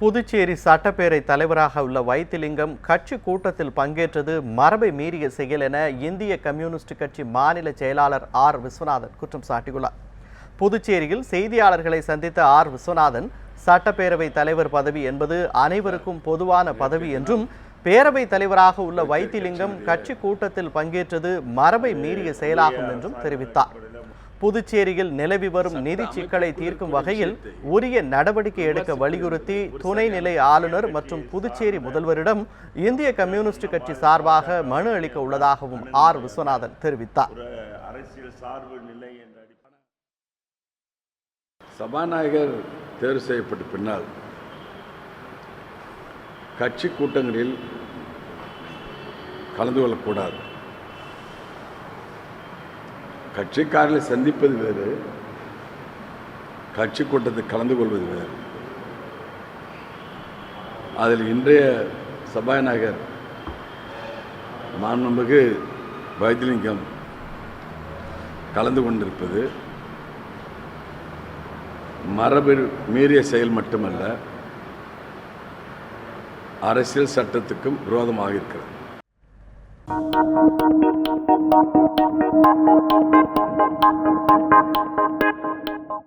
புதுச்சேரி சட்டப்பேரவை தலைவராக உள்ள வைத்திலிங்கம் கட்சி கூட்டத்தில் பங்கேற்றது மரபை மீறிய செயல் என இந்திய கம்யூனிஸ்ட் கட்சி மாநில செயலாளர் ஆர் விஸ்வநாதன் குற்றம் சாட்டியுள்ளார். புதுச்சேரியில் செய்தியாளர்களை சந்தித்த ஆர் விஸ்வநாதன் சட்டப்பேரவை தலைவர் பதவி என்பது அனைவருக்கும் பொதுவான பதவி என்றும் பேரவைத் தலைவராக உள்ள வைத்திலிங்கம் கட்சி கூட்டத்தில் பங்கேற்றது மரபை மீறிய செயலாகும் என்றும் தெரிவித்தார். புதுச்சேரியில் நிலவி வரும் நிதி சிக்கலை தீர்க்கும் வகையில் உரிய நடவடிக்கை எடுக்க வலியுறுத்தி துணைநிலை ஆளுநர் மற்றும் புதுச்சேரி முதல்வரிடம் இந்திய கம்யூனிஸ்ட் கட்சி சார்பாக மனு அளிக்க உள்ளதாகவும் ஆர் விஸ்வநாதன் தெரிவித்தார். சபாநாயகர் தேர்வு செய்யப்பட்ட பின்னால் கட்சி கூட்டங்களில் கலந்து கொள்ளக்கூடாது. கட்சிக்காரர்களை சந்திப்பது வேறு கட்சி கூட்டத்தில் கலந்து கொள்வது வேறு. அதில் இன்றைய சபாநாயகர் மாண்புமிகு வைத்திலிங்கம் கலந்து கொண்டிருப்பது மரபு மீறிய செயல் மட்டுமல்ல அரசியல் சட்டத்துக்கும் விரோதமாக இருக்கிறது. Thank you.